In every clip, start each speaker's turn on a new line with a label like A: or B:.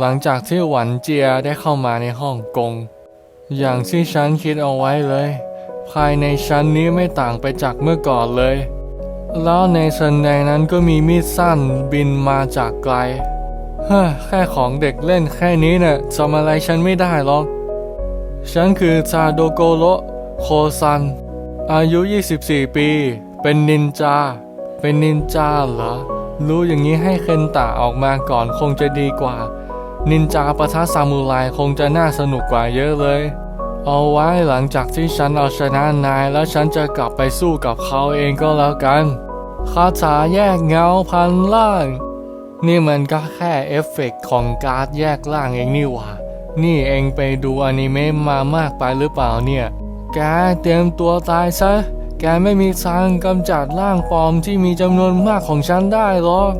A: หลังจากที่หวันเจียได้เข้ามาในฮ่องกง อย่างที่ฉันคิดเอาไว้เลย ภายในชั้นนี้ไม่ต่างไปจากเมื่อก่อนเลย แล้วในสันใดนั้นก็มีมีดสั้นบินมาจากไกล เฮ้อแค่ของเด็กเล่นแค่นี้เนี่ยทำอะไรฉันไม่ได้หรอก ฉันคือซาโดโกโรโคซัน อายุ 24 ปี เป็นนินจา เป็นนินจาเหรอ รู้อย่างนี้ให้เคนตะออกมาก่อนคงจะดีกว่า นินจาปะทะซามูไรคงจะน่าสนุกกว่าเยอะเลย เอาไว้หลังจากที่ฉันเอาชนะนาย แล้วฉันจะกลับไปสู้กับเขาเองก็แล้วกันคาถาแยกเงาพันล่าง นี่มันก็แค่เอฟเฟกต์ของการ์ดแยกล่างเองนี่หว่า นี่เองไปดูอนิเมะมามากไปหรือเปล่าเนี่ย แกเตรียมตัวตายซะ แกไม่มีทางกำจัดร่างปลอมที่มีจำนวนมากของฉันได้หรอก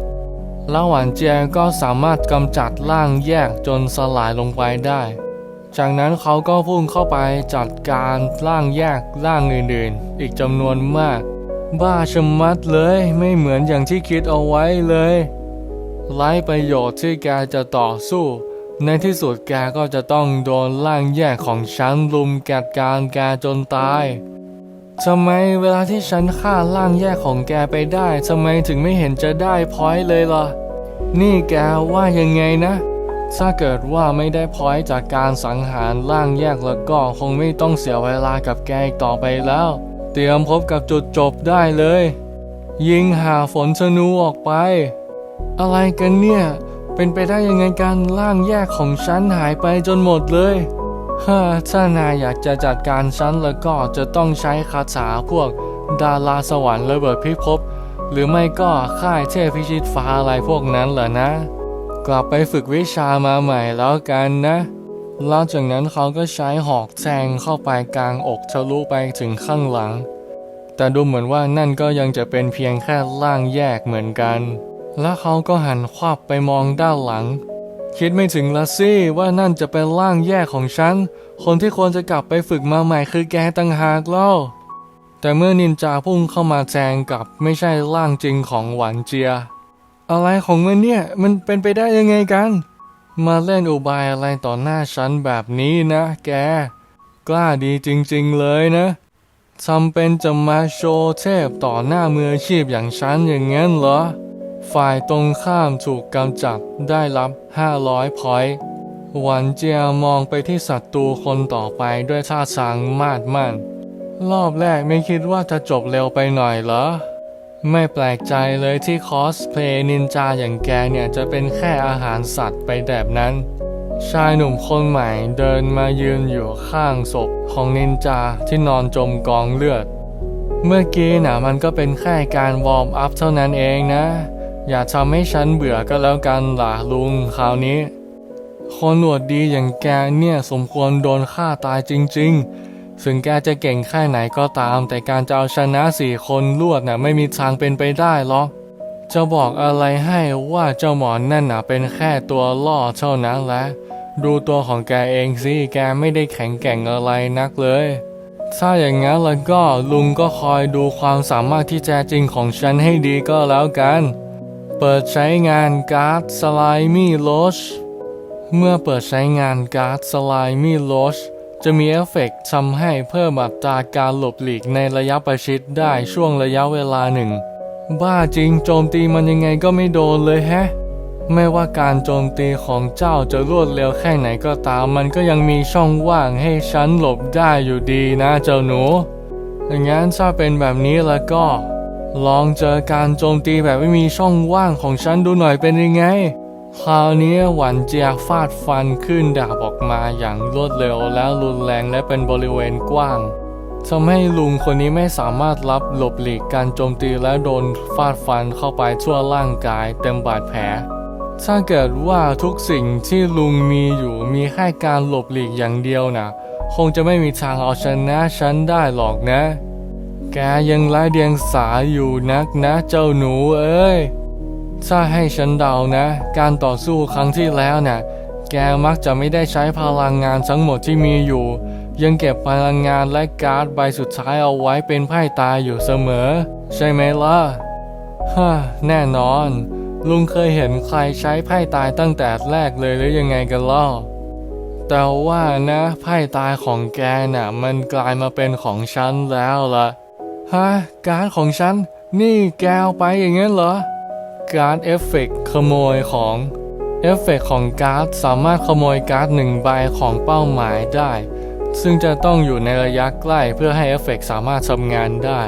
A: แล้วหวานเจียก็สามารถกำจัดร่างแยกจนสลายลงไปได้ จากนั้นเขาก็พุ่งเข้าไปจัดการร่างแยกร่างอื่นๆ อีกจำนวนมาก บ้าชะมัดเลยไม่เหมือนอย่างที่คิดเอาไว้เลยไร้ประโยชน์ที่แกจะต่อสู้ ในที่สุดแกก็จะต้องโดนร่างแยกของฉันลุมกัดการแกจนตาย ทำไมเวลาที่ฉันฆ่าร่างแยกของแกไปได้ทำไมถึงไม่เห็นจะได้พอยต์เลยล่ะ นี่แกว่ายังไงนะ ถ้าเกิดว่าไม่ได้พอยต์จากการสังหารร่างแยกแล้วก็คงไม่ต้องเสียเวลากับแกอีกต่อไปแล้ว เตรียมพบกับจุดจบได้เลย ยิงหาฝนธนูออกไป อะไรกันเนี่ย เป็นไปได้ยังไงการร่างแยกของฉันหายไปจนหมดเลย ถ้านายอยากจะจัดการฉันแล้วก็จะต้องใช้คาถาพวกดาราสวรรค์ระเบิดพิภพหรือไม่ก็ค่ายเทพพิชิตฟ้าอะไรพวกนั้นเหรอนะ กลับไปฝึกวิชามาใหม่แล้วกันนะหลังจากนั้นเขาก็ใช้หอกแทงเข้าไปกลางอกทะลุไปถึงข้างหลัง แต่ดูเหมือนว่านั่นก็ยังจะเป็นเพียงแค่ร่างแยกเหมือนกัน แล้วเขาก็หันควับไปมองด้านหลัง คิดไม่ถึงละสิว่านั่นจะเป็นร่างแยกของฉัน คนที่ควรจะกลับไปฝึกมาใหม่คือแกตั้งหากเล่า แต่เมื่อนินจาพุ่งเข้ามาแจงกับไม่ใช่ร่างจริงของหวานเจีย อะไรของมันเนี่ย มันเป็นไปได้ยังไงกัน มาเล่นอุบายอะไรต่อหน้าฉันแบบนี้นะแก กล้าดีจริงๆเลยนะทำเป็นจะมาโชว์เทพต่อหน้ามืออาชีพอย่างฉันอย่างงั้นเหรอ ฝ่ายตรงข้ามถูกกำจัดได้รับ 500 พอยต์หวันเจียมองไปที่ศัตรูคนต่อไปด้วยท่าทางมาดมั่น รอบแรกไม่คิดว่าจะจบเร็วไปหน่อยเหรอ ไม่แปลกใจเลยที่คอสเพลย์นินจาอย่างแกเนี่ยจะเป็นแค่อาหารสัตว์ไปแบบนั้น ชายหนุ่มคนใหม่เดินมายืนอยู่ข้างศพของนินจาที่นอนจมกองเลือด เมื่อกี้นะมันก็เป็นแค่การวอร์มอัพเท่านั้นเองนะ อย่าทำให้ฉันเบื่อก็แล้วกันล่ะลุงคราวนี้ คนหนวดดีอย่างแกเนี่ยสมควรโดนฆ่าตายจริง ๆ ถึงแกจะเก่งแค่ไหนก็ตาม แต่การจะเอาชนะสี่คนรวดน่ะไม่มีทางเป็นไปได้หรอกจะบอกอะไรให้ว่าเจ้าหมอนนั่นน่ะเป็นแค่ตัวล่อเท่านั้นแหละดูตัวของแกเองสิแกไม่ได้แข็งแกร่งอะไรนักเลยถ้าอย่างนั้นแล้วก็ลุงก็คอยดูความสามารถที่แท้จริงของฉันให้ดีก็แล้วกัน เปิดใช้งานการ์ดสไลมี่โลชเมื่อเปิดใช้งานการ์ดสไลมี่โลชจะมีเอฟเฟกต์ทำให้เพิ่มอัตราการหลบหลีกในระยะประชิดได้ช่วงระยะเวลาหนึ่ง บ้าจริงโจมตีมันยังไงก็ไม่โดนเลยแฮะ ไม่ว่าการโจมตีของเจ้าจะรวดเร็วแค่ไหนก็ตาม มันก็ยังมีช่องว่างให้ฉันหลบได้อยู่ดีนะเจ้าหนูอย่างนั้นถ้าเป็นแบบนี้แล้วก็ ลองเจอการโจมตีแบบไม่มีช่องว่างของฉันดูหน่อยเป็นยังไง คราวนี้หวันเจียฟาดฟันขึ้นดาบออกมาอย่างรวดเร็วและรุนแรงและเป็นบริเวณกว้างทำให้ลุงคนนี้ไม่สามารถรับหลบหลีกการโจมตีและโดนฟาดฟันเข้าไปทั่วร่างกายเต็มบาดแผล ถ้าเกิดว่าทุกสิ่งที่ลุงมีอยู่มีแค่การหลบหลีกอย่างเดียวนะคงจะไม่มีทางเอาชนะฉันได้หรอกนะ แกยังไร้เดียงสาอยู่นักนะเจ้าหนูเอ้ย ถ้าให้ฉันเดานะ การต่อสู้ครั้งที่แล้วน่ะ แกมักจะไม่ได้ใช้พลังงานทั้งหมดที่มีอยู่ ยังเก็บพลังงานและการ์ดใบสุดท้ายเอาไว้เป็นไพ่ตายอยู่เสมอ ใช่ไหมล่ะฮ่าแน่นอน ลุงเคยเห็นใครใช้ไพ่ตายตั้งแต่แรกเลยหรือยังไงกันล่ะแต่ว่านะไพ่ตายของแกน่ะ มันกลายมาเป็นของฉันแล้วล่ะ ฮะการของฉัน นี่แกเอาไปอย่างงั้นเหรอ การเอฟเฟกต์ขโมยของเอฟเฟกต์ของการ์ดสามารถขโมยการ์ดหนึ่งใบของเป้าหมายได้ ซึ่งจะต้องอยู่ในระยะใกล้เพื่อให้เอฟเฟกต์สามารถทำงานได้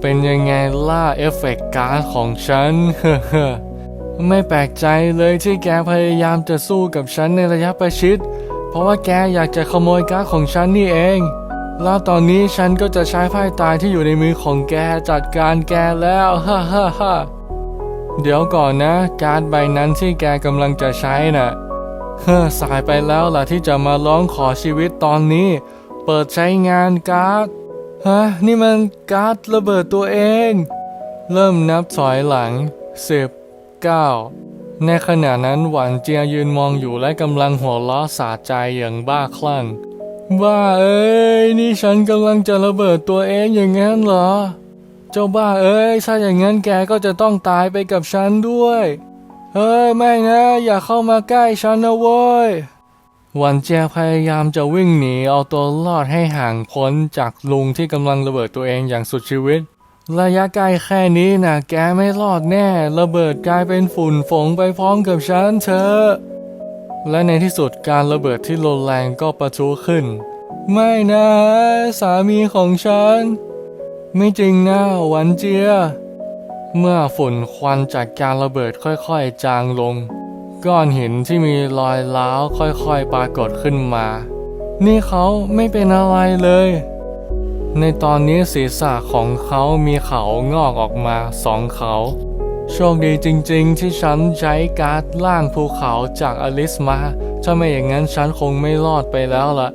A: เป็นยังไงล่าเอฟเฟกต์การ์ดของฉัน ไม่แปลกใจเลยที่แกพยายามจะสู้กับฉันในระยะประชิด เพราะว่าแกอยากจะขโมยการ์ดของฉันนี่เอง แล้วตอนนี้ฉันก็จะใช้ไพ่ตายที่อยู่ในมือของแกจัดการแกแล้วฮ่าฮ่าฮ่าเดี๋ยวก่อนนะ การ์ดใบนั้นที่แกกำลังจะใช้น่ะเฮ้อสายไปแล้วล่ะที่จะมาร้องขอชีวิตตอนนี้ เปิดใช้งานการ์ดฮะนี่มันการ์ดระเบิดตัวเอง เริ่มนับถอยหลังสิบเก้าในขณะนั้นหวานเจียยืนมองอยู่และกำลังหัวเราะสาใจอย่างบ้าคลั่ง บ้าเอ้ย นี่ฉันกำลังจะระเบิดตัวเองอย่างนั้นเหรอ เจ้าบ้าเอ้ย ถ้าอย่างนั้นแกก็จะต้องตายไปกับฉันด้วย เฮ้ย ไม่นะ อย่าเข้ามาใกล้ฉันนะเว้ย วันเจียพยายามจะวิ่งหนีเอาตัวรอดให้ห่างพ้นจากลุงที่กำลังระเบิดตัวเองอย่างสุดชีวิต ระยะไกลแค่นี้นะแกไม่รอดแน่ ระเบิดกลายเป็นฝุ่นฝงไปพร้อมกับฉันเถอะ และในที่สุดการระเบิดที่รุนแรงก็ประทุขึ้น ไม่นะ สามีของฉัน ไม่จริงนะหวันเจีย เมื่อฝุ่นควันจากการระเบิดค่อยๆ จางลง ก้อนหินที่มีรอยร้าวค่อยๆ ปรากฏขึ้นมา นี่เขาไม่เป็นอะไรเลย ในตอนนี้ศีรษะของเขามีเขางอกออกมาสองเขา โชคดีจริงๆ ที่ฉันใช้การ์ดล่างภูเขาจากอลิสมา ถ้าไม่อย่างนั้นฉันคงไม่รอดไปแล้วล่ะ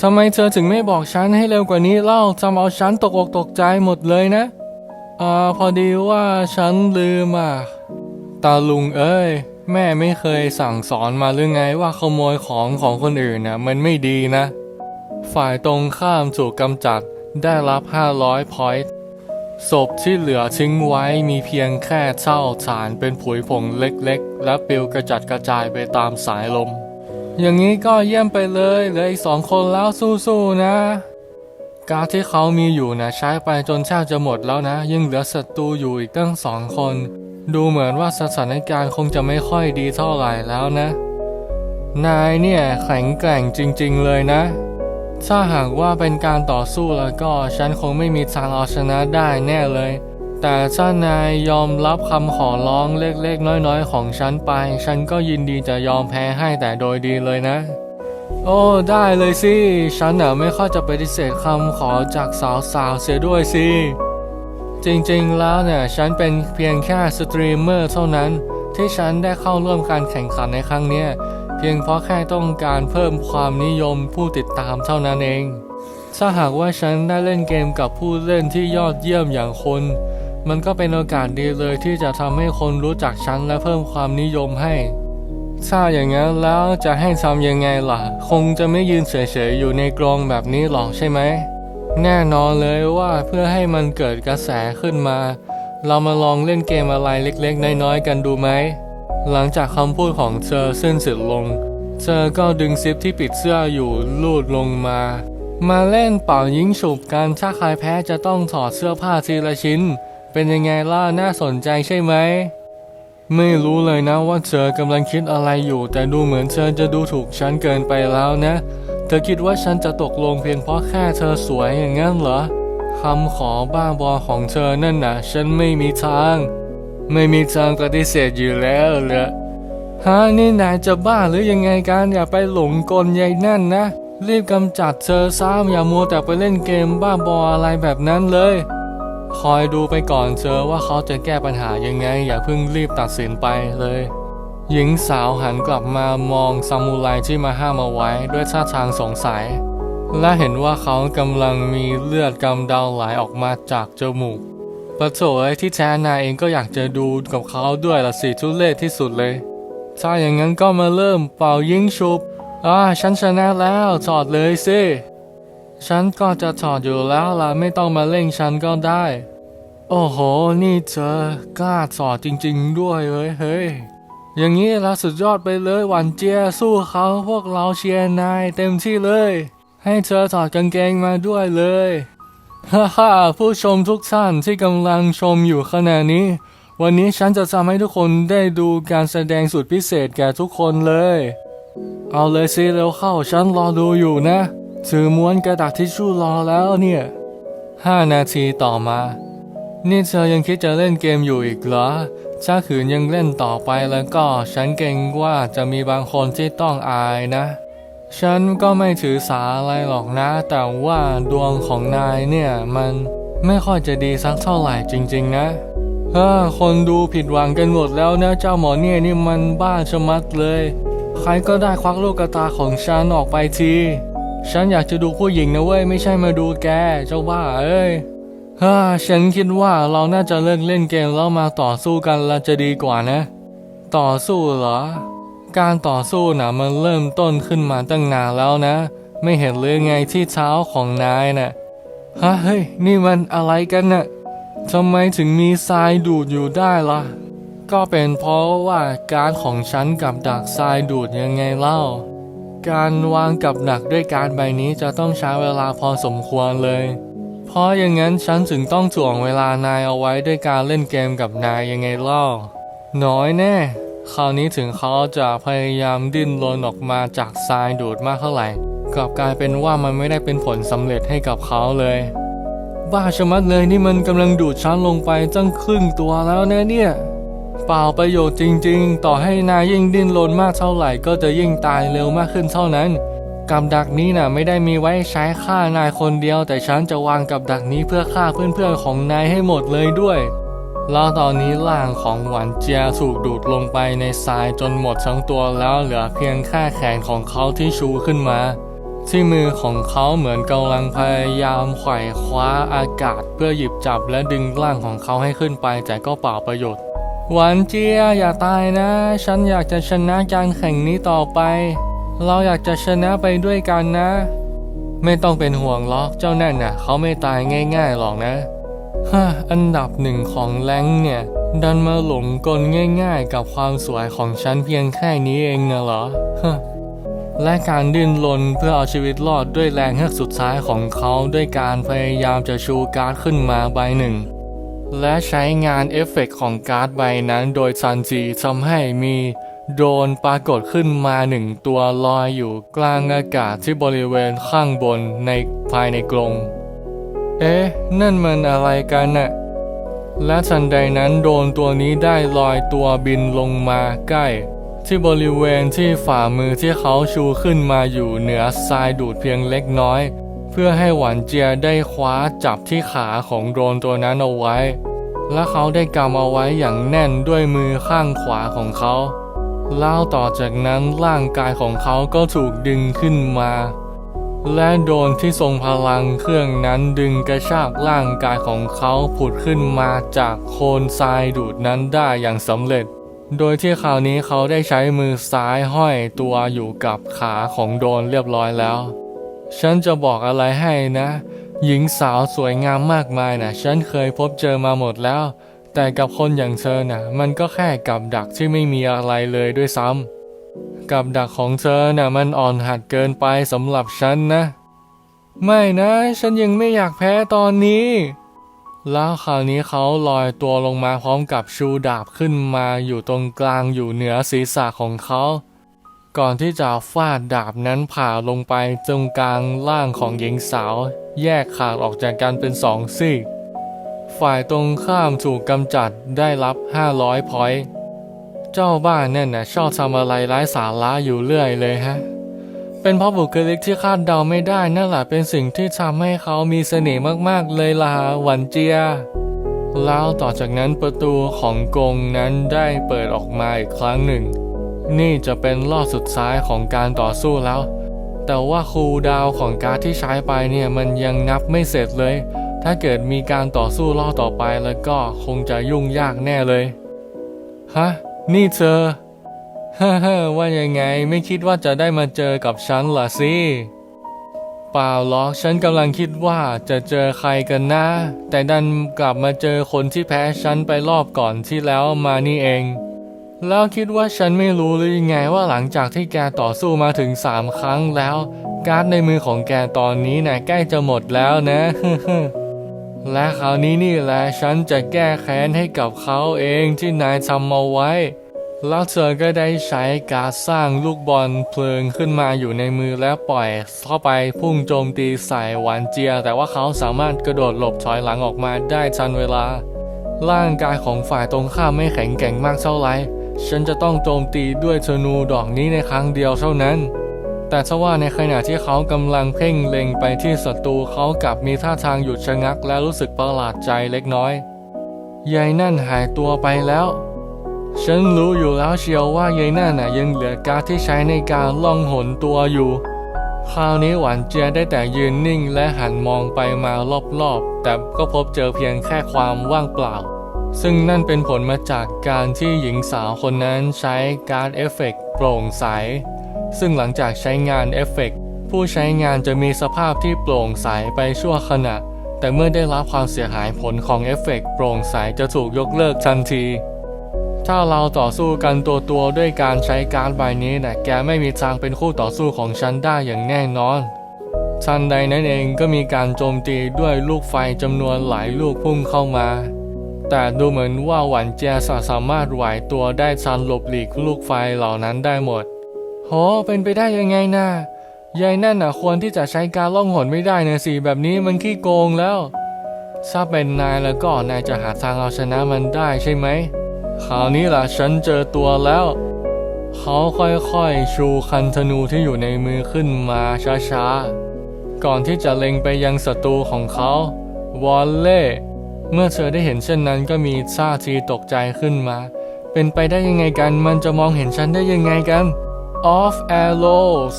A: ทำไมเธอถึงไม่บอกฉันให้เร็วกว่านี้เล่าทำเอาฉันตกอกตกใจหมดเลยนะ อ่า พอดีว่าฉันลืมอะ ตาลุงเอ้ย แม่ไม่เคยสั่งสอนมาหรือไงว่าขโมยของของคนอื่นน่ะมันไม่ดีนะ ฝ่ายตรงข้ามถูกกำจัดได้รับ 500พอยต์ ศพที่เหลือทิ้งไว้มีเพียงแค่เท่าฐานเป็นผุยผงเล็กๆ และปลิวกระจัดกระจายไปตามสายลม อย่างนี้ก็เยี่ยมไปเลยเหลืออีกสองคนแล้วสู้ๆนะ การที่เขามีอยู่นะใช้ไปจนแทบจะหมดแล้วนะ ยังเหลือศัตรูอยู่อีกตั้งสองคน ดูเหมือนว่าสถานการณ์คงจะไม่ค่อยดีเท่าไหร่แล้วนะ นายเนี่ยแข็งแกร่งจริง ๆ เลยนะ ถ้าหากว่าเป็นการต่อสู้แล้วก็ฉันคงไม่มีทางเอาชนะได้แน่เลย แต่ถ้านายยอมรับคำขอร้องเล็กๆ น้อยๆ ของฉันไป ฉันก็ยินดีจะยอมแพ้ให้แต่โดยดีเลยนะ โอ้ได้เลยสิ ฉันน่ะไม่ค่อยจะปฏิเสธคำขอจากสาวๆเสียด้วยสิ จริงๆแล้วเนี่ยฉันเป็นเพียงแค่สตรีมเมอร์เท่านั้นที่ฉันได้เข้าร่วมการแข่งขันในครั้งนี้ พียงเพราะแค่ต้องการเพิ่มความนิยมผู้ติดตามเท่านั้นเอง ถ้าหากว่าฉันได้เล่นเกมกับผู้เล่นที่ยอดเยี่ยมอย่างคุณมันก็เป็นโอกาสดีเลยที่จะทำให้คนรู้จักฉันและเพิ่มความนิยมให้ถ้าอย่างนั้นแล้วจะให้ทำยังไงล่ะ คงจะไม่ยืนเฉยๆอยู่ในกรงแบบนี้หรอกใช่ไหม แน่นอนเลยว่าเพื่อให้มันเกิดกระแสขึ้นมา เรามาลองเล่นเกมอะไรเล็กๆ น้อยๆกันดูไหม หลังจากคำพูดของเธอสิ้นสุดลง เธอก็ดึงซิปที่ปิดเสื้ออยู่ลูดลงมา มาเล่นเป่ายิงฉุบกันถ้าใครแพ้จะต้องถอดเสื้อผ้าทีละชิ้น เป็นยังไงล่ะน่าสนใจใช่ไหม ไม่รู้เลยนะว่าเธอกำลังคิดอะไรอยู่ แต่ดูเหมือนเธอจะดูถูกฉันเกินไปแล้วนะ เธอคิดว่าฉันจะตกลงเพียงเพราะแค่เธอสวยอย่างนั้นเหรอคำขอบ้าบอของเธอนั่นนะฉันไม่มีทาง ไม่มีทางปฏิเสธอยู่แล้วเหรอฮะนี่นายจะบ้าหรือยังไงกันอย่าไปหลงกลยายนั่นนะ รีบกำจัดเธอซ้ำอย่ามัวแต่ไปเล่นเกมบ้าบออะไรแบบนั้นเลย คอยดูไปก่อนเธอว่าเขาจะแก้ปัญหายังไง อย่าเพิ่งรีบตัดสินไปเลย หญิงสาวหันกลับมามองซามูไรที่มาห้ามเอาไว้ด้วยท่าทางสงสัย และเห็นว่าเขากำลังมีเลือดกำเดาไหลออกมาจากจมูก ปะโถไอ้ที่แท้นายเองก็อยากจะดูกับเขาด้วยละสิทุเรศที่สุดเลย ถ้าอย่างนั้นก็มาเริ่มเป่ายิงชุบอ่าฉันชนะแล้วถอดเลยสิฉันก็จะถอดอยู่แล้วล่ะไม่ต้องมาเล่งฉันก็ได้ โอ้โห นี่เธอกล้าสอดจริง ๆ ด้วยเฮ้ยเฮ้ยอย่างนี้เราสุดยอดไปเลยหวานเจียสู้เขาพวกเราเชียร์นายเต็มที่เลย ให้เธอถอดกางเกงมาด้วยเลย ฮ่าฮ่าผู้ชมทุกท่านที่กำลังชมอยู่ขณะนี้ วันนี้ฉันจะทำให้ทุกคนได้ดูการแสดงสุดพิเศษแก่ทุกคนเลย เอาเลยสิเร็วเข้าฉันรอดูอยู่นะ ถือม้วนกระดาษทิชชู่รอแล้วเนี่ยห้านาทีต่อมา นี่เธอยังคิดจะเล่นเกมอยู่อีกเหรอ ถ้าขืนยังเล่นต่อไปแล้วก็ฉันเกรงว่าจะมีบางคนที่ต้องอายนะ ฉันก็ไม่ถือสาอะไรหรอกนะ แต่ว่าดวงของนายเนี่ย มันไม่ค่อยจะดีสักเท่าไหร่จริง ๆ นะเฮ้อคนดูผิดหวังกันหมดแล้วนะ เจ้าหมอเนี่ยนี่มันบ้าชะมัดเลย ใครก็ได้ควักลูกกระตาของฉันออกไปที ฉันอยากจะดูผู้หญิงนะเว้ย ไม่ใช่มาดูแก เจ้าบ้าเอ้ยฮ่าฉันคิดว่าเราน่าจะเลิกเล่นเกมแล้วมาต่อสู้กันละจะดีกว่านะ ต่อสู้เหรอ การต่อสู้นะมันเริ่มต้นขึ้นมาตั้งนานแล้วนะ ไม่เห็นหรือไงที่เท้าของนายน่ะฮะเฮ้ยนี่มันอะไรกันน่ะทำไมถึงมีทรายดูดอยู่ได้ล่ะ ก็เป็นเพราะว่าการของฉันกับดักทรายดูดยังไงเล่า การวางกับดักด้วยการใบนี้จะต้องใช้เวลาพอสมควรเลย เพราะอย่างนั้นฉันถึงต้องถ่วงเวลานายเอาไว้ด้วยการเล่นเกมกับนายยังไงเล่าน้อยแน่ คราวนี้ถึงเขาจะพยายามดิ้นรนออกมาจากทรายดูดมากเท่าไหร่ กลับกลายเป็นว่ามันไม่ได้เป็นผลสำเร็จให้กับเขาเลย บ้าชะมัดเลยนี่มันกำลังดูดฉันลงไปตั้งครึ่งตัวแล้วนะเนี่ย เปล่าประโยชน์จริง ๆ ต่อให้นายยิ่งดิ้นรนมากเท่าไหร่ ก็จะยิ่งตายเร็วมากขึ้นเท่านั้นกับดักนี้น่ะไม่ได้มีไว้ใช้ฆ่านายคนเดียว แต่ฉันจะวางกับดักนี้เพื่อฆ่าเพื่อนๆของนายให้หมดเลยด้วย แล้วตอนนี้ร่างของหวานเจียถูกดูดลงไปในทรายจนหมดทั้งตัวแล้วเหลือเพียงแค่แขนของเขาที่ชูขึ้นมา ที่มือของเขาเหมือนกำลังพยายามไขว่คว้าอากาศ เพื่อหยิบจับและดึงร่างของเขาให้ขึ้นไปแต่ก็เปล่าประโยชน์ หวานเจียอย่าตายนะ ฉันอยากจะชนะการแข่งนี้ต่อไป เราอยากจะชนะไปด้วยกันนะ ไม่ต้องเป็นห่วงหรอกเจ้านั่นน่ะ เขาไม่ตายง่าย ๆหรอกนะ ฮ่าอันดับหนึ่งของแรงเนี่ย ดันมาหลงกลง่ายๆ กับความสวยของฉันเพียงแค่นี้เองนะเหรอฮะและการดิ้นรนเพื่อเอาชีวิตรอดด้วยแรงเฮือกสุดท้ายของเขาด้วยการพยายามจะชูการ์ดขึ้นมาใบหนึ่ง และใช้งานเอฟเฟกต์ของการ์ดใบนั้นโดยซันจีทำให้มีโดรนปรากฏขึ้นมาหนึ่งตัวลอยอยู่กลางอากาศที่บริเวณข้างบนในภายในกรง เอ๊ะ นั่นมันอะไรกันน่ะ และทันใดนั้นโดนตัวนี้ได้ลอยตัวบินลงมาใกล้ ที่บริเวณที่ฝ่ามือที่เขาชูขึ้นมาอยู่เหนือทรายดูดเพียงเล็กน้อย เพื่อให้หวานเจียได้คว้าจับที่ขาของโดนตัวนั้นเอาไว้ และเขาได้กำเอาไว้อย่างแน่นด้วยมือข้างขวาของเขาแล้วต่อจากนั้นร่างกายของเขาก็ถูกดึงขึ้นมา และโดนที่ทรงพลังเครื่องนั้นดึงกระชากร่างกายของเขาผุดขึ้นมาจากโคลนทรายดูดนั้นได้อย่างสำเร็จ โดยที่คราวนี้เขาได้ใช้มือซ้ายห้อยตัวอยู่กับขาของโดนเรียบร้อยแล้ว ฉันจะบอกอะไรให้นะ หญิงสาวสวยงามมากมายนะฉันเคยพบเจอมาหมดแล้ว แต่กับคนอย่างเธอน่ะมันก็แค่กับดักที่ไม่มีอะไรเลยด้วยซ้ำ กับดักของเธอน่ะมันอ่อนหัดเกินไปสำหรับฉันนะ ไม่นะ ฉันยังไม่อยากแพ้ตอนนี้ แล้วคราวนี้เขาลอยตัวลงมาพร้อมกับชูดาบขึ้นมาอยู่ตรงกลางอยู่เหนือศีรษะของเขา ก่อนที่จะฟาดดาบนั้นผ่าลงไปตรงกลางล่างของหญิงสาว แยกขาดออกจากกันเป็นสองซีกฝ่ายตรงข้ามถูกกำจัดได้รับ 500 พอยต์ เจ้าบ้านนั่นนะชอบทำอะไรไร้สาระอยู่เรื่อยเลยฮะ เป็นเพราะบุคลิกที่คาดเดาไม่ได้นั่นแหละเป็นสิ่งที่ทำให้เขามีเสน่ห์มากๆเลยล่ะหวันเจีย แล้วต่อจากนั้นประตูของกงนั้นได้เปิดออกมาอีกครั้งหนึ่ง นี่จะเป็นรอบสุดท้ายของการต่อสู้แล้ว แต่ว่าคูดาวของการที่ใช้ไปเนี่ยมันยังนับไม่เสร็จเลย ถ้าเกิดมีการต่อสู้รอบต่อไปแล้วก็คงจะยุ่งยากแน่เลย ฮะ นี่เธอฮ่าฮ่าว่ายังไงไม่คิดว่าจะได้มาเจอกับฉันล่ะสิเปล่าหรอกฉันกำลังคิดว่าจะเจอใครกันนะ แต่ดันกลับมาเจอคนที่แพ้ฉันไปรอบก่อนที่แล้วมานี่เอง แล้วคิดว่าฉันไม่รู้หรือยังไงว่าหลังจากที่แกต่อสู้มาถึงสามครั้งแล้ว การ์ดในมือของแกตอนนี้นะ่ะใกล้จะหมดแล้วนะ และคราวนี้นี่แหละฉันจะแก้แค้นให้กับเขาเองที่นายทำมาไว้ แล้วเธอก็ได้ใช้การสร้างลูกบอลเพลิงขึ้นมาอยู่ในมือและปล่อยเข้าไปพุ่งโจมตีใส่หวานเจีย แต่ว่าเขาสามารถกระโดดหลบถอยหลังออกมาได้ทันเวลา ร่างกายของฝ่ายตรงข้ามไม่แข็งแกร่งมากเท่าไหร่ฉันจะต้องโจมตีด้วยธนูดอกนี้ในครั้งเดียวเท่านั้น แต่ทว่าในขณะที่เขากำลังเพ่งเล็งไปที่ศัตรูเขากลับมีท่าทางหยุดชะงักและรู้สึกประหลาดใจเล็กน้อยยายนั่นหายตัวไปแล้ว ฉันรู้อยู่แล้วเชียวว่ายายนั่นน่ะยังเหลือการที่ใช้ในการล่องหนตัวอยู่ คราวนี้หวานเจียได้แต่ยืนนิ่งและหันมองไปมารอบๆ แต่ก็พบเจอเพียงแค่ความว่างเปล่า ซึ่งนั่นเป็นผลมาจากการที่หญิงสาวคนนั้นใช้การเอฟเฟกต์โปร่งใส ซึ่งหลังจากใช้งานเอฟเฟกต์ผู้ใช้งานจะมีสภาพที่โปร่งใสไปชั่วขณะ แต่เมื่อได้รับความเสียหายผลของเอฟเฟกต์โปร่งใสจะถูกยกเลิกทันที ถ้าเราต่อสู้กันตัวตัวด้วยการใช้การดใบนี้นะแกไม่มีทางเป็นคู่ต่อสู้ของฉันได้อย่างแน่นอนทันใดนั้นเองก็มีการโจมตีด้วยลูกไฟจำนวนหลายลูกพุ่งเข้ามา แต่ดูเหมือนว่าหวันเจียสามารถไหวตัวได้ทันหลบหลีกลูกไฟเหล่านั้นได้หมด โหเป็นไปได้ยังไงนะยายนั่นน่ะควรที่จะใช้การล่องหนไม่ได้นะสิแบบนี้มันขี้โกงแล้ว ถ้าเป็นนายแล้วก็นายจะหาทางเอาชนะมันได้ใช่ไหมคราวนี้ล่ะฉันเจอตัวแล้ว เขาค่อยๆชูคันธนูที่อยู่ในมือขึ้นมาช้าๆ ก่อนที่จะเล็งไปยังศัตรูของเขา วอลเล่ เมื่อเธอได้เห็นเช่นนั้นก็มีท่าทีตกใจขึ้นมา เป็นไปได้ยังไงกันมันจะมองเห็นฉันได้ยังไงกัน of arrows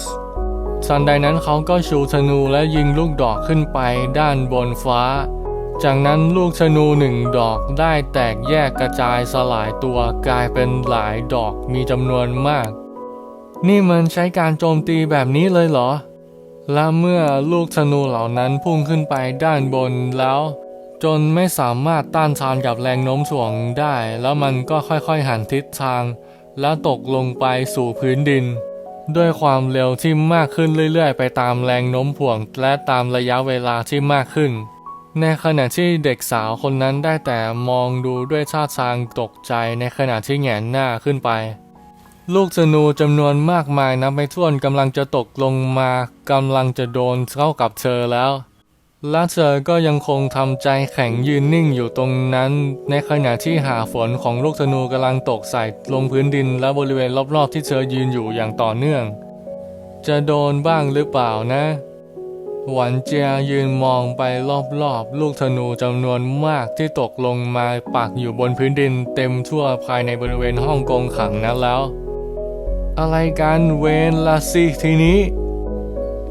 A: ทันใดนั้นเขาก็ชูธนูและยิงลูกดอกขึ้นไปด้านบนฟ้า จากนั้นลูกธนูหนึ่งดอกได้แตกแยกกระจายสลายตัวกลายเป็นหลายดอกมีจำนวนมาก นี่มันใช้การโจมตีแบบนี้เลยเหรอ และเมื่อลูกธนูเหล่านั้นพุ่งขึ้นไปด้านบนแล้ว จนไม่สามารถต้านทานกับแรงโน้มถ่วงได้ แล้วมันก็ค่อยๆหันทิศทาง แล้วตกลงไปสู่พื้นดิน ด้วยความเร็วที่มากขึ้นเรื่อยๆ ไปตามแรงโน้มถ่วง และตามระยะเวลาที่มากขึ้น ในขณะที่เด็กสาวคนนั้นได้แต่มองดูด้วยท่าทางตกใจในขณะที่แงนหน้าขึ้นไป ลูกธนูจำนวนมากมายนับไม่ถ้วนกำลังจะตกลงมากำลังจะโดนเข้ากับเธอแล้ว และเธอก็ยังคงทำใจแข็งยืนนิ่งอยู่ตรงนั้น ในขณะที่หาฝนของลูกธนูกำลังตกใส่ลงพื้นดินและบริเวณรอบๆที่เธอยืนอยู่อย่างต่อเนื่อง จะโดนบ้างหรือเปล่านะ หวันเจียยืนมองไปรอบๆ ลูกธนูจำนวนมากที่ตกลงมาปักอยู่บนพื้นดินเต็มทั่วภายในบริเวณห้องกงขังนั้นแล้ว อะไรกันเวนละสิทีนี้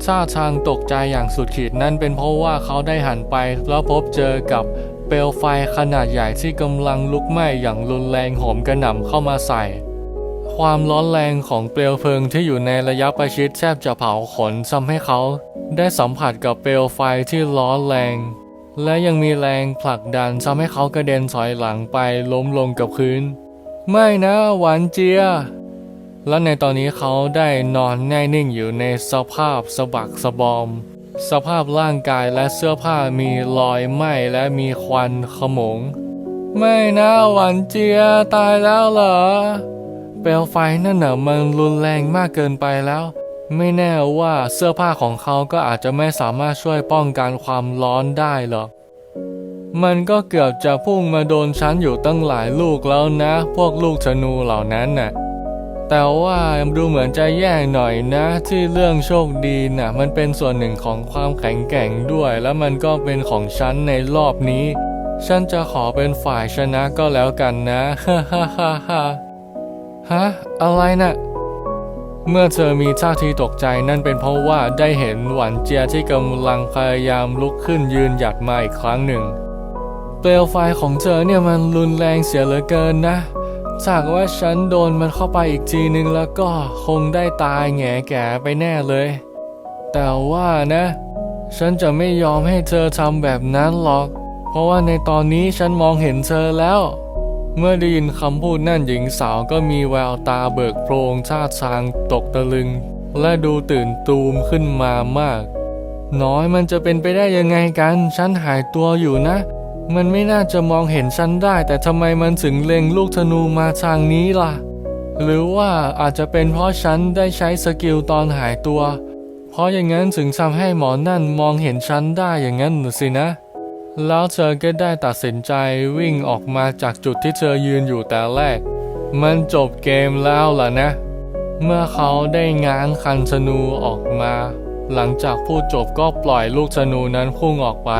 A: ท่าทางตกใจอย่างสุดขีดนั่นเป็นเพราะว่าเขาได้หันไปแล้วพบเจอกับเปลวไฟขนาดใหญ่ที่กำลังลุกไหม้อย่างรุนแรงโหมกระหน่ำเข้ามาใส่ ความร้อนแรงของเปลวเพลิงที่อยู่ในระยะประชิดแทบจะเผาขนทำให้เขา ได้สัมผัสกับเปลวไฟที่ร้อนแรง และยังมีแรงผลักดันทำให้เขากระเด็นถอยหลังไปล้มลงกับพื้น ไม่นะหวานเจีย และในตอนนี้เขาได้นอนแน่นิ่งอยู่ในสภาพสะบักสะบอม สภาพร่างกายและเสื้อผ้ามีรอยไหม้และมีควันขโมง ไม่นะหวานเจียตายแล้วเหรอ เปลวไฟนั่นน่ะมันรุนแรงมากเกินไปแล้ว ไม่แน่ว่าเสื้อผ้าของเขาก็อาจจะไม่สามารถช่วยป้องกันความร้อนได้หรอกมันก็เกือบจะพุ่งมาโดนฉันอยู่ตั้งหลายลูกแล้วนะ พวกลูกธนูเหล่านั้นน่ะ แต่ว่าดูเหมือนจะแย่หน่อยนะ ที่เรื่องโชคดีน่ะมันเป็นส่วนหนึ่งของความแข็งแกร่งด้วย แล้วมันก็เป็นของฉันในรอบนี้ ฉันจะขอเป็นฝ่ายชนะก็แล้วกันนะฮ่าฮ่าฮ่าฮ่าฮะอะไรน่ะเมื่อเธอมีท่าทีตกใจนั่นเป็นเพราะว่าได้เห็นหวานเจียที่กำลังพยายามลุกขึ้นยืนหยัดมาอีกครั้งหนึ่ง เปลวไฟของเธอเนี่ยมันรุนแรงเสียเหลือเกินนะ จากว่าฉันโดนมันเข้าไปอีกทีนึงแล้วก็คงได้ตายแง่แก่ไปแน่เลย แต่ว่านะ ฉันจะไม่ยอมให้เธอทำแบบนั้นหรอก เพราะว่าในตอนนี้ฉันมองเห็นเธอแล้ว เมื่อได้ยินคำพูดนั่นหญิงสาวก็มีแววตาเบิกโพรงท่าทางตกตะลึง และดูตื่นตูมขึ้นมามาก น้อยมันจะเป็นไปได้ยังไงกัน ฉันหายตัวอยู่นะ มันไม่น่าจะมองเห็นฉันได้ แต่ทำไมมันถึงเล็งลูกธนูมาทางนี้ล่ะ หรือว่าอาจจะเป็นเพราะฉันได้ใช้สกิลตอนหายตัว เพราะอย่างนั้นถึงทำให้หมอนั่นมองเห็นฉันได้อย่างนั้นน่ะสินะ แล้วเธอก็ได้ตัดสินใจวิ่งออกมาจากจุดที่เธอยืนอยู่แต่แรก มันจบเกมแล้วล่ะนะ เมื่อเขาได้ง้างคันธนูออกมา หลังจากพูดจบก็ปล่อยลูกธนูนั้นพุ่งออกไป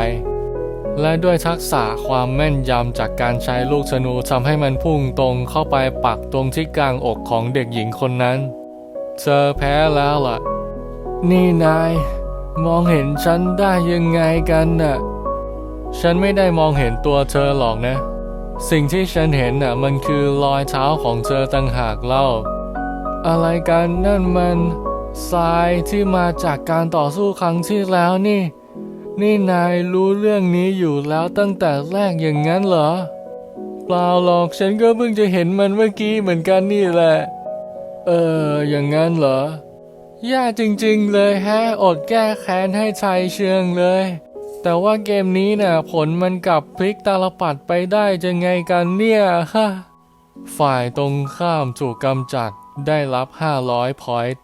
A: และด้วยทักษะความแม่นยำจากการใช้ลูกธนูทำให้มันพุ่งตรงเข้าไปปักตรงที่กลางอกของเด็กหญิงคนนั้น เธอแพ้แล้วล่ะ นี่นาย มองเห็นฉันได้ยังไงกันน่ะ ฉันไม่ได้มองเห็นตัวเธอหรอกนะ สิ่งที่ฉันเห็นน่ะมันคือรอยเท้าของเธอต่างหากเล่า อะไรกันนั่นมันทรายที่มาจากการต่อสู้ครั้งที่แล้วนี่ นี่นายรู้เรื่องนี้อยู่แล้วตั้งแต่แรกอย่างนั้นเหรอ เปล่าหรอกฉันก็เพิ่งจะเห็นมันเมื่อกี้เหมือนกันนี่แหละ เออ อย่างนั้นเหรอยากจริงๆเลยแฮะ อดแก้แค้นให้ชัยเชืองเลย แต่ว่าเกมนี้น่ะ ผลมันกลับพลิกตาลปัดไปได้จะไงกันเนี่ยฮะฝ่ายตรงข้ามถูกกำจัดได้รับ 500 พอยต์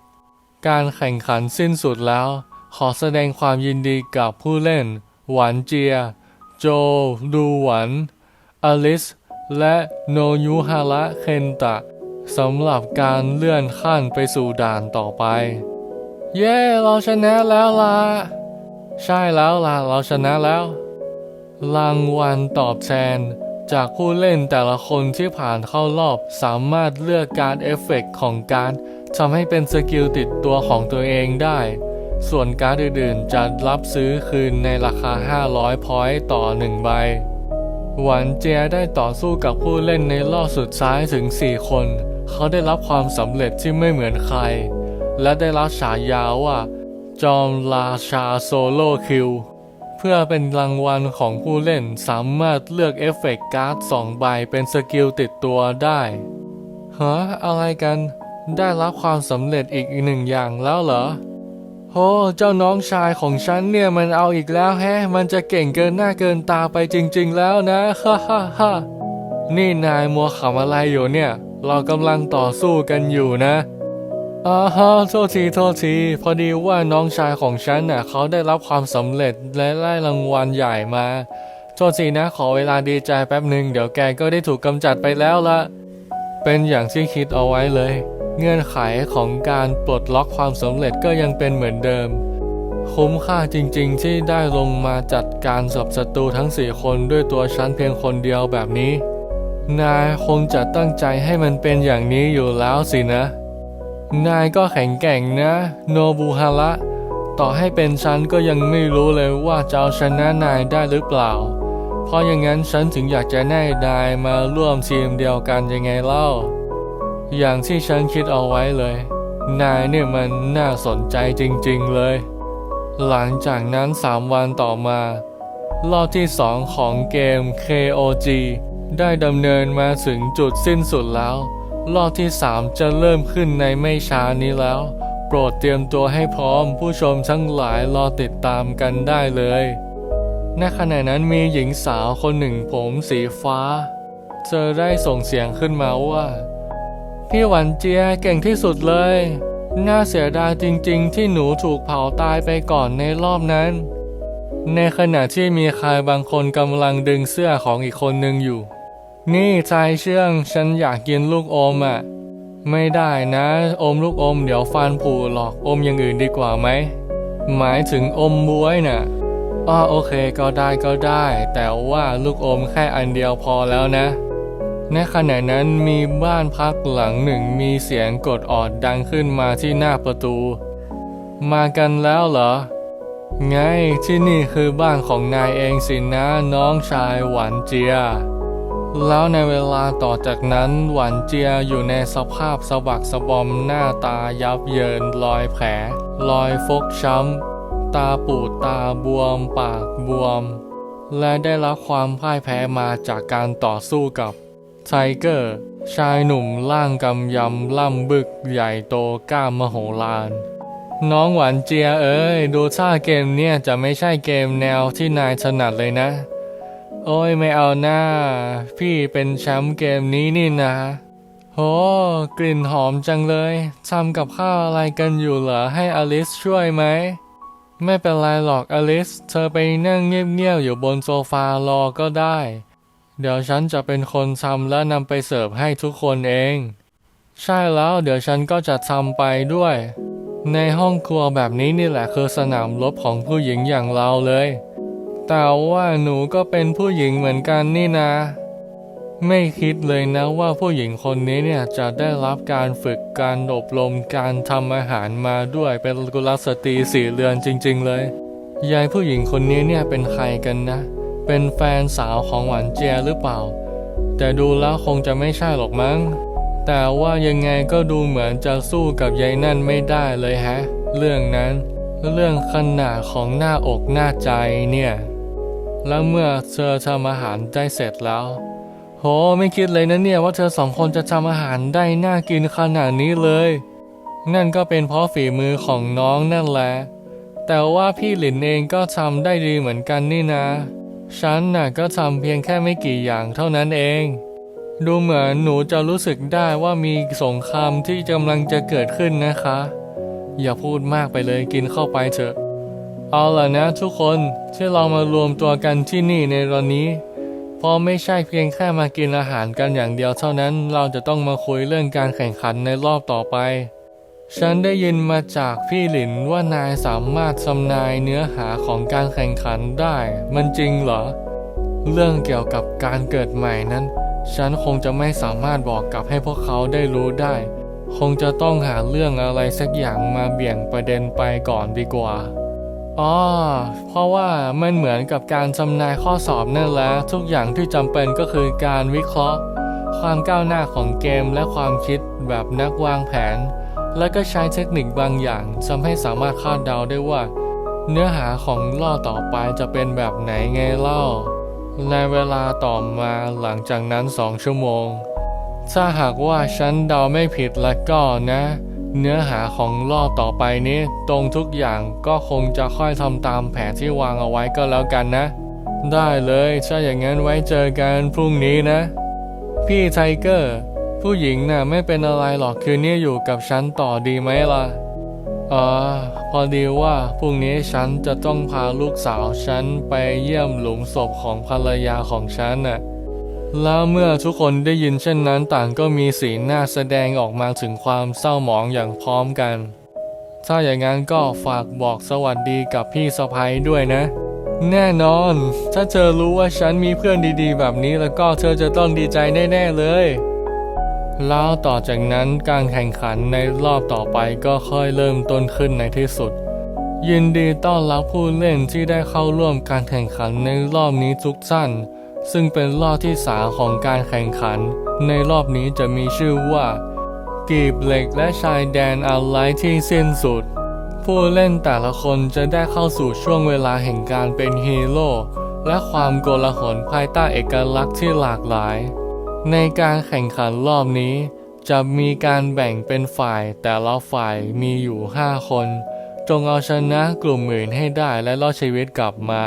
A: การแข่งขันสิ้นสุดแล้ว ขอแสดงความยินดีกับผู้เล่น หวานเจีย โจ ดูหวัน อลิส และโนยุฮาระเคนตะสำหรับการเลื่อนขั้นไปสู่ด่านต่อไป เย้ เราชนะแล้วล่ะ ใช่แล้วล่ะ เราชนะแล้ว รางวัลตอบแทนจากผู้เล่นแต่ละคนที่ผ่านเข้ารอบสามารถเลือกการเอฟเฟกต์ของการทำให้เป็นสกิลติดตัวของตัวเองได้ ส่วนการ์ดอื่นๆ จะรับซื้อคืนในราคา 500 พอยต์ต่อ 1 ใบ หวานเจียได้ต่อสู้กับผู้เล่นในรอบสุดท้ายถึง 4 คน เขาได้รับความสำเร็จที่ไม่เหมือนใคร และได้รับฉายาว่า จอมราชาโซโล่คิว เพื่อเป็นรางวัลของผู้เล่นสามารถเลือกเอฟเฟกต์การ์ด 2 ใบเป็นสกิลติดตัวได้ฮะอะไรกัน ได้รับความสำเร็จอีกหนึ่งอย่างแล้วเหรอ โอ้เจ้าน้องชายของฉันเนี่ยมันเอาอีกแล้วแฮะ มันจะเก่งเกินหน้าเกินตาไปจริง ๆ แล้วนะ ฮ่าฮ่าฮ่านี่นายมัวขำอะไรอยู่เนี่ย เรากำลังต่อสู้กันอยู่นะอ่าฮะโทษทีโทษที พอดีว่าน้องชายของฉันน่ะเขาได้รับความสำเร็จและได้รางวัลใหญ่มา โทษทีนะขอเวลาดีใจแป๊บหนึ่งเดี๋ยวแกก็ได้ถูกกำจัดไปแล้วละ เป็นอย่างที่คิดเอาไว้เลย เงื่อนไขของการปลดล็อกความสำเร็จก็ยังเป็นเหมือนเดิม คุ้มค่าจริงๆ ที่ได้ลงมาจัดการกับศัตรูทั้งสี่คนด้วยตัวฉันเพียงคนเดียวแบบนี้ นายคงจะตั้งใจให้มันเป็นอย่างนี้อยู่แล้วสินะ นายก็แข็งแกร่งนะ โนบุฮาระต่อให้เป็นฉันก็ยังไม่รู้เลยว่าจะเอาชนะนายได้หรือเปล่า เพราะอย่างนั้นฉันถึงอยากจะแน่นายมาร่วมทีมเดียวกันยังไงเล่า อย่างที่ฉันคิดเอาไว้เลย นายเนี่ยมันน่าสนใจจริงๆเลย หลังจากนั้น3วันต่อมา รอบที่2ของเกม KOG ได้ดำเนินมาถึงจุดสิ้นสุดแล้ว รอบที่3จะเริ่มขึ้นในไม่ช้านี้แล้ว โปรดเตรียมตัวให้พร้อมผู้ชมทั้งหลายรอติดตามกันได้เลยในขณะนั้นมีหญิงสาวคนหนึ่งผมสีฟ้า เธอได้ส่งเสียงขึ้นมาว่า พี่หวันเจียเก่งที่สุดเลย น่าเสียดายจริงๆ ที่หนูถูกเผาตายไปก่อนในรอบนั้น ในขณะที่มีใครบางคนกำลังดึงเสื้อของอีกคนหนึ่งอยู่ นี่ชายเชื่อง ฉันอยากกินลูกอมอะ ไม่ได้นะ อมลูกอมเดี๋ยวฟันผุหรอกอมอย่างอื่นดีกว่าไหม หมายถึงอมบวยน่ะอ้อโอเคก็ได้ก็ได้ แต่ว่าลูกอมแค่อันเดียวพอแล้วนะ ในขณะนั้นมีบ้านพักหลังหนึ่งมีเสียงกดออดดังขึ้นมาที่หน้าประตู มากันแล้วเหรอ ไงที่นี่คือบ้านของนายเองสินะน้องชายหวานเจีย แล้วในเวลาต่อจากนั้นหวานเจียอยู่ในสภาพสะบักสะบอมหน้าตายับเยินรอยแผล รอยฟกช้ำ ตาปูดตาบวม ปากบวม และได้รับความพ่ายแพ้มาจากการต่อสู้กับ ไทเกอร์ ชายหนุ่มร่างกำยำล่ำบึกใหญ่โตกล้ามมโหฬารน้องหวานเจียเอ้ยดูท่าเกมเนี่ยจะไม่ใช่เกมแนวที่นายถนัดเลยนะ โอ้ยไม่เอาหน้า พี่เป็นแชมป์เกมนี้นี่นะโหกลิ่นหอมจังเลยทำกับข้าวอะไรกันอยู่เหรอให้อลิสช่วยไหม ไม่เป็นไรหรอกอลิส เธอไปนั่งเงียบๆอยู่บนโซฟารอก็ได้ เดี๋ยวฉันจะเป็นคนทำและนำไปเสิร์ฟให้ทุกคนเอง ใช่แล้วเดี๋ยวฉันก็จะทำไปด้วย ในห้องครัวแบบนี้นี่แหละคือสนามรบของผู้หญิงอย่างเราเลย แต่ว่าหนูก็เป็นผู้หญิงเหมือนกันนี่นะ ไม่คิดเลยนะว่าผู้หญิงคนนี้เนี่ยจะได้รับการฝึกการอบรมการทำอาหารมาด้วยเป็นกุลสตรีสี่เรือนจริง ๆ เลย ยายผู้หญิงคนนี้เนี่ยเป็นใครกันนะ เป็นแฟนสาวของหวานเจียหรือเปล่า แต่ดูแล้วคงจะไม่ใช่หรอกมั้ง แต่ว่ายังไงก็ดูเหมือนจะสู้กับยายนั่นไม่ได้เลยฮะ เรื่องนั้น เรื่องขนาดของหน้าอกหน้าใจเนี่ย แล้วเมื่อเธอทำอาหารได้เสร็จแล้ว โหไม่คิดเลยนะเนี่ยว่าเธอสองคนจะทำอาหารได้น่ากินขนาดนี้เลย นั่นก็เป็นเพราะฝีมือของน้องนั่นแหละแต่ว่าพี่หลินเองก็ทำได้ดีเหมือนกันนี่นะ ฉันน่ะก็ทำเพียงแค่ไม่กี่อย่างเท่านั้นเอง ดูเหมือนหนูจะรู้สึกได้ว่ามีสงครามที่กำลังจะเกิดขึ้นนะคะ อย่าพูดมากไปเลยกินเข้าไปเถอะ เอาล่ะนะทุกคนที่เรามารวมตัวกันที่นี่ในตอนนี้เพราะไม่ใช่เพียงแค่มากินอาหารกันอย่างเดียวเท่านั้น เราจะต้องมาคุยเรื่องการแข่งขันในรอบต่อไป ฉันได้ยินมาจากพี่หลินว่านายสามารถทำนายเนื้อหาของการแข่งขันได้ มันจริงเหรอ เรื่องเกี่ยวกับการเกิดใหม่นั้น ฉันคงจะไม่สามารถบอกกับให้พวกเขาได้รู้ได้ คงจะต้องหาเรื่องอะไรสักอย่างมาเบี่ยงประเด็นไปก่อนดีกว่าอ๋อเพราะว่ามันเหมือนกับการทำนายข้อสอบนั่นแหละทุกอย่างที่จำเป็นก็คือการวิเคราะห์ ความก้าวหน้าของเกมและความคิดแบบนักวางแผน และก็ใช้เทคนิคบางอย่างทำให้สามารถคาดเดาได้ว่า เนื้อหาของล่อต่อไปจะเป็นแบบไหนไงเล่า ในเวลาต่อมาหลังจากนั้นสองชั่วโมง ถ้าหากว่าฉันเดาไม่ผิดแล้วก็นะ เนื้อหาของรอบต่อไปนี้ ตรงทุกอย่างก็คงจะค่อยทำตามแผนที่วางเอาไว้ก็แล้วกันนะ ได้เลยถ้าอย่างนั้นไว้เจอกันพรุ่งนี้นะ พี่ไทเกอร์ ผู้หญิงน่ะไม่เป็นอะไรหรอกคืนนี้อยู่กับฉันต่อดีไหมล่ะอ๋อพอดีว่าพรุ่งนี้ฉันจะต้องพาลูกสาวฉันไปเยี่ยมหลุมศพของภรรยาของฉันน่ะแล้วเมื่อทุกคนได้ยินเช่นนั้นต่างก็มีสีหน้าแสดงออกมาถึงความเศร้าหมองอย่างพร้อมกัน ถ้าอย่างนั้นก็ฝากบอกสวัสดีกับพี่สะพ้ยด้วยนะ แน่นอน ถ้าเธอรู้ว่าฉันมีเพื่อนดีๆ แบบนี้แล้วก็เธอจะต้องดีใจแน่ๆเลย แล้วต่อจากนั้นการแข่งขันในรอบต่อไปก็ค่อยเริ่มต้นขึ้นในที่สุด ยินดีต้อนรับผู้เล่นที่ได้เข้าร่วมการแข่งขันในรอบนี้ทุกท่าน ซึ่งเป็นรอบที่สามของการแข่งขัน ในรอบนี้จะมีชื่อว่า กีบเหล็กและชายแดนอัลไลท์ที่สิ้นสุด ผู้เล่นแต่ละคนจะได้เข้าสู่ช่วงเวลาแห่งการเป็นฮีโร่และความโกลาหลภายใต้เอกลักษณ์ที่หลากหลาย ในการแข่งขันรอบนี้ จะมีการแบ่งเป็นฝ่ายแต่ละฝ่ายมีอยู่ 5 คน จงเอาชนะกลุ่มอื่นให้ได้และรอดชีวิตกลับมา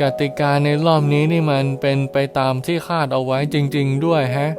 A: กติกาในรอบนี้นี่มันเป็นไปตามที่คาดเอาไว้จริง ๆ ด้วยแฮะ